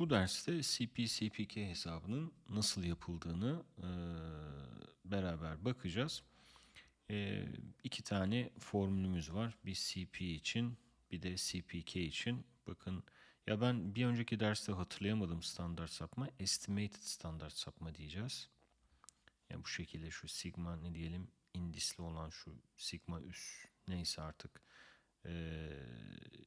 Bu derste CP-CPK hesabının nasıl yapıldığını e, beraber bakacağız. E, iki tane formülümüz var. Bir CP için bir de CPK için. Bakın ya ben bir önceki derste hatırlayamadım standart sapma. Estimated standart sapma diyeceğiz. Yani bu şekilde şu sigma ne diyelim indisli olan şu sigma üst neyse artık. Ee,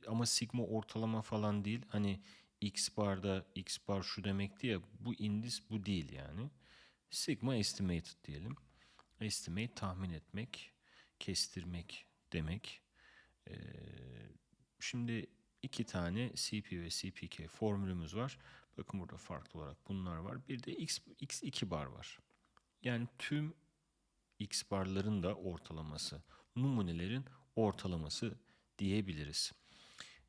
ama sigma ortalama falan değil. Hani x barda x bar şu demekti ya bu indis bu değil yani. Sigma estimated diyelim. Estimate tahmin etmek, kestirmek demek. Ee, şimdi iki tane CP ve CPK formülümüz var. Bakın burada farklı olarak bunlar var. Bir de x, x2 bar var. Yani tüm x barların da ortalaması, numunelerin ortalaması diyebiliriz.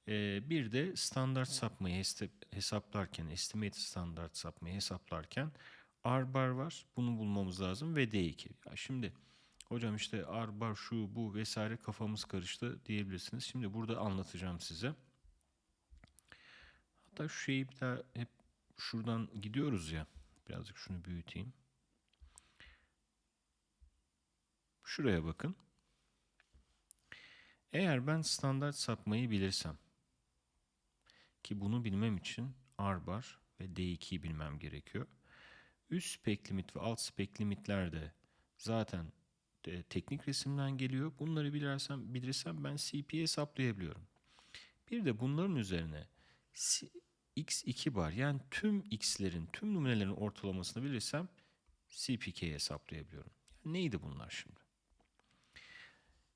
Ee, bir de standart sapmayı hesaplarken, estimate standart sapmayı hesaplarken R bar var. Bunu bulmamız lazım ve D2. Ya şimdi hocam işte R bar şu bu vesaire kafamız karıştı diyebilirsiniz. Şimdi burada anlatacağım size. Hatta şu şeyi bir daha hep şuradan gidiyoruz ya. Birazcık şunu büyüteyim. Şuraya bakın. Eğer ben standart sapmayı bilirsem ki bunu bilmem için R bar ve D2'yi bilmem gerekiyor. Üst spek limit ve alt spek limitler de zaten e, teknik resimden geliyor. Bunları bilirsem, bilirsem ben CP'yi hesaplayabiliyorum. Bir de bunların üzerine C- x2 bar yani tüm x'lerin, tüm numunelerin ortalamasını bilirsem CPK'yi hesaplayabiliyorum. Yani neydi bunlar şimdi?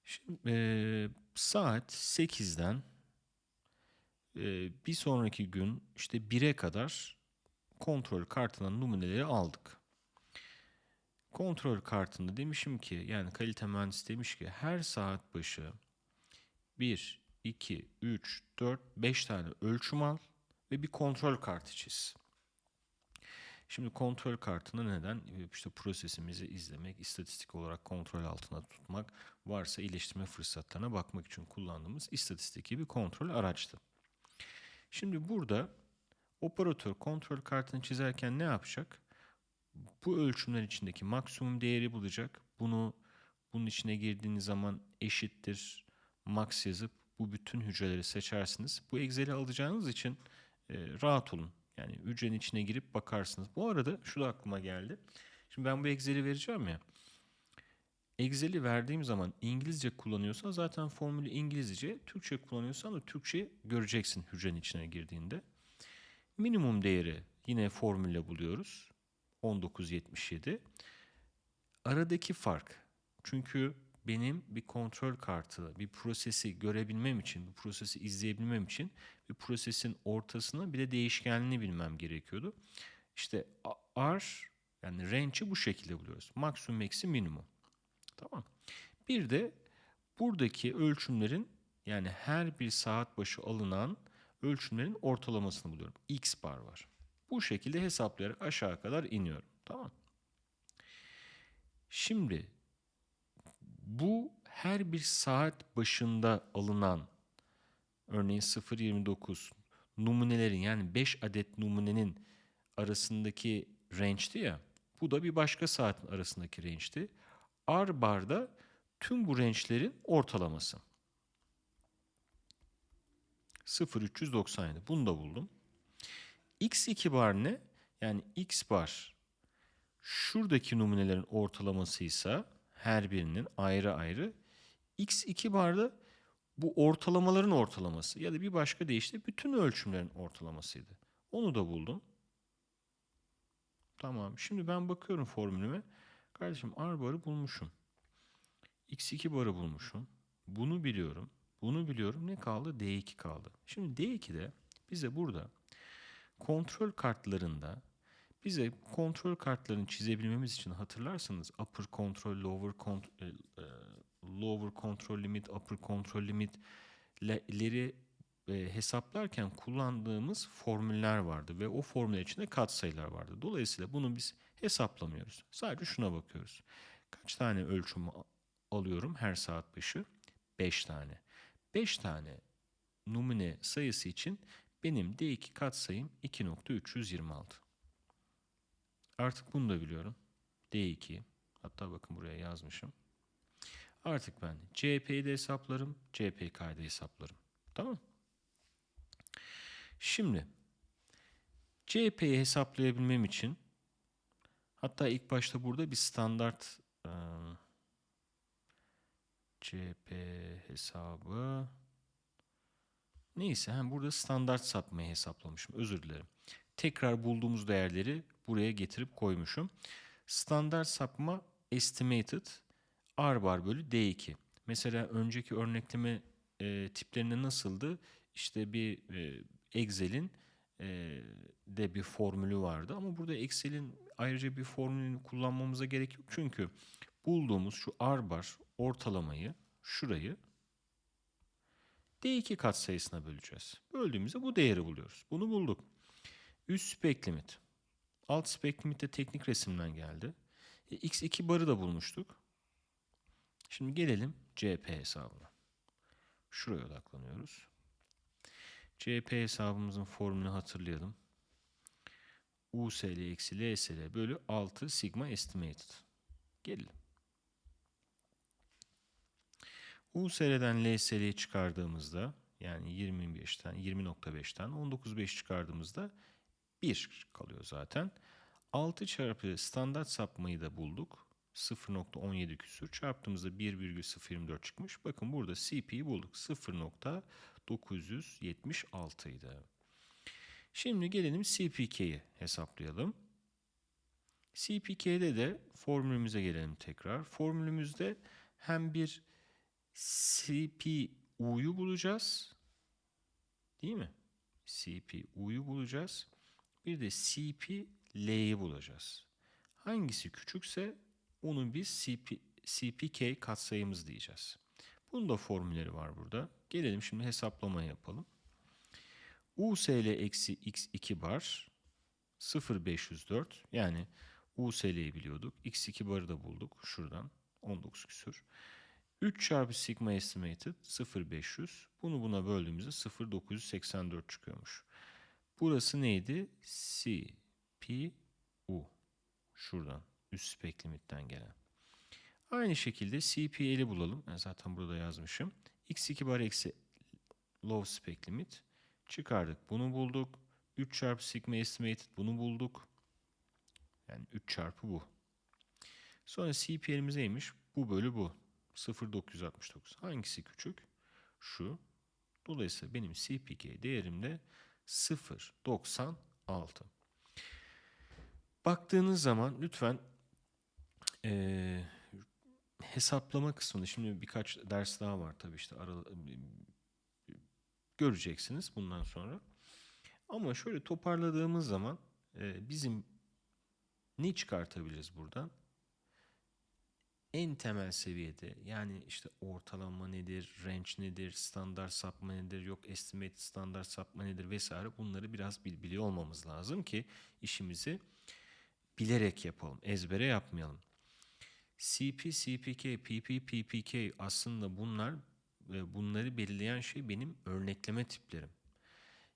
Şimdi eee, saat 8'den eee, bir sonraki gün işte 1'e kadar kontrol kartından numuneleri aldık. Kontrol kartında demişim ki yani kalite mühendisi demiş ki her saat başı 1, 2, 3, 4, 5 tane ölçüm al ve bir kontrol kartı çiz. Şimdi kontrol kartında neden? İşte prosesimizi izlemek, istatistik olarak kontrol altında tutmak, varsa iyileştirme fırsatlarına bakmak için kullandığımız istatistiki bir kontrol araçtı. Şimdi burada operatör kontrol kartını çizerken ne yapacak? Bu ölçümler içindeki maksimum değeri bulacak. Bunu bunun içine girdiğiniz zaman eşittir max yazıp bu bütün hücreleri seçersiniz. Bu Excel'i alacağınız için e, rahat olun. Yani hücrenin içine girip bakarsınız. Bu arada şu da aklıma geldi. Şimdi ben bu Excel'i vereceğim ya. Excel'i verdiğim zaman İngilizce kullanıyorsan zaten formülü İngilizce, Türkçe kullanıyorsan da Türkçe göreceksin hücrenin içine girdiğinde. Minimum değeri yine formülle buluyoruz. 1977. Aradaki fark. Çünkü benim bir kontrol kartı, bir prosesi görebilmem için, bir prosesi izleyebilmem için bir prosesin ortasına bir de değişkenliğini bilmem gerekiyordu. İşte R yani range'i bu şekilde buluyoruz. Maksimum eksi minimum. Tamam. Bir de buradaki ölçümlerin yani her bir saat başı alınan ölçümlerin ortalamasını buluyorum. X bar var. Bu şekilde hesaplayarak aşağı kadar iniyorum. Tamam. Şimdi bu her bir saat başında alınan örneğin 0.29 numunelerin yani 5 adet numunenin arasındaki range'ti ya. Bu da bir başka saatin arasındaki range'ti. R barda tüm bu range'lerin ortalaması. 0.397. Bunu da buldum. X2 bar ne? Yani X bar şuradaki numunelerin ortalamasıysa her birinin ayrı ayrı. X2 barda bu ortalamaların ortalaması ya da bir başka deyişle bütün ölçümlerin ortalamasıydı. Onu da buldum. Tamam. Şimdi ben bakıyorum formülüme. Kardeşim R barı bulmuşum. X2 barı bulmuşum. Bunu biliyorum. Bunu biliyorum. Ne kaldı? D2 kaldı. Şimdi D2'de bize burada kontrol kartlarında bize kontrol kartlarını çizebilmemiz için hatırlarsanız upper control, lower control, lower control limit, upper control limitleri e, hesaplarken kullandığımız formüller vardı ve o formüller içinde katsayılar vardı. Dolayısıyla bunu biz hesaplamıyoruz. Sadece şuna bakıyoruz. Kaç tane ölçüm alıyorum her saat başı? 5 tane. 5 tane numune sayısı için Benim D2 katsayım 2.326. Artık bunu da biliyorum. D2. Hatta bakın buraya yazmışım. Artık ben CHP'yi de hesaplarım, CPK'yı da hesaplarım. Tamam Şimdi CHP'yi hesaplayabilmem için hatta ilk başta burada bir standart e, CHP hesabı neyse hem burada standart sapmayı hesaplamışım. Özür dilerim. Tekrar bulduğumuz değerleri buraya getirip koymuşum. Standart sapma estimated R bar bölü D2. Mesela önceki örnekleme e, tiplerinde nasıldı? İşte bir e, Excel'in e, de bir formülü vardı ama burada Excel'in ayrıca bir formülünü kullanmamıza gerek yok. Çünkü bulduğumuz şu R bar ortalamayı şurayı D2 katsayısına böleceğiz. Böldüğümüzde bu değeri buluyoruz. Bunu bulduk. Üst spek limit. Alt spek limit de teknik resimden geldi. E, X2 barı da bulmuştuk. Şimdi gelelim CP hesabına. Şuraya odaklanıyoruz. CP hesabımızın formülünü hatırlayalım. USL eksi LSL bölü 6 sigma estimated. Gelelim. USL'den LSL'yi çıkardığımızda yani 25'ten 20.5'ten 19.5 çıkardığımızda 1 kalıyor zaten. 6 çarpı standart sapmayı da bulduk. 0.17 küsür çarptığımızda 1,024 çıkmış. Bakın burada CP'yi bulduk. 0.976 idi. Şimdi gelelim CPK'yi hesaplayalım. CPK'de de formülümüze gelelim tekrar. Formülümüzde hem bir CPU'yu bulacağız. Değil mi? CPU'yu bulacağız. Bir de CPL'yi bulacağız. Hangisi küçükse onu biz CP, CPK katsayımız diyeceğiz. Bunun da formülleri var burada. Gelelim şimdi hesaplama yapalım. USL eksi x2 bar 0,504 yani USL'yi biliyorduk. x2 barı da bulduk şuradan 19 küsür. 3 çarpı sigma estimated 0,500. Bunu buna böldüğümüzde 0,984 çıkıyormuş. Burası neydi? CPU. Şuradan üst spek limitten gelen. Aynı şekilde CPL'i bulalım. Ben zaten burada yazmışım. X2 bar eksi low spec limit. Çıkardık. Bunu bulduk. 3 çarpı sigma estimated bunu bulduk. Yani 3 çarpı bu. Sonra CPL'imiz neymiş? Bu bölü bu. 0.969. Hangisi küçük? Şu. Dolayısıyla benim CPK değerim de 0.96. Baktığınız zaman lütfen e, hesaplama kısmında şimdi birkaç ders daha var tabii işte ara, göreceksiniz bundan sonra. Ama şöyle toparladığımız zaman e, bizim ne çıkartabiliriz buradan? En temel seviyede yani işte ortalama nedir, range nedir, standart sapma nedir, yok estimate standart sapma nedir vesaire bunları biraz bil biliyor olmamız lazım ki işimizi bilerek yapalım, ezbere yapmayalım. CP, CPK, PP, PPK aslında bunlar bunları belirleyen şey benim örnekleme tiplerim.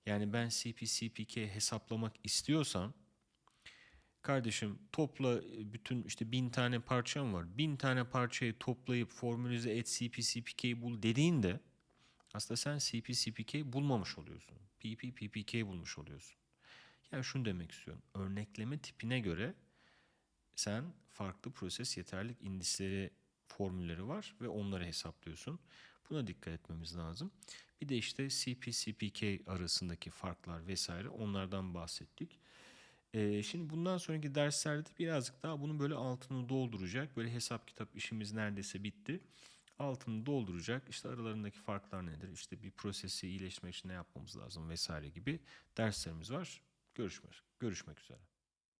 Yani ben CP, CPK hesaplamak istiyorsam kardeşim topla bütün işte bin tane parçam var. Bin tane parçayı toplayıp formülize et CP, CPK bul dediğinde aslında sen CP, CPK bulmamış oluyorsun. PP, PPK bulmuş oluyorsun. Yani şunu demek istiyorum. Örnekleme tipine göre sen farklı proses yeterlik indisleri formülleri var ve onları hesaplıyorsun. Buna dikkat etmemiz lazım. Bir de işte CP, CPK arasındaki farklar vesaire onlardan bahsettik. Ee, şimdi bundan sonraki derslerde birazcık daha bunun böyle altını dolduracak. Böyle hesap kitap işimiz neredeyse bitti. Altını dolduracak. İşte aralarındaki farklar nedir? İşte bir prosesi iyileştirmek için ne yapmamız lazım vesaire gibi derslerimiz var. Görüşmek, görüşmek üzere.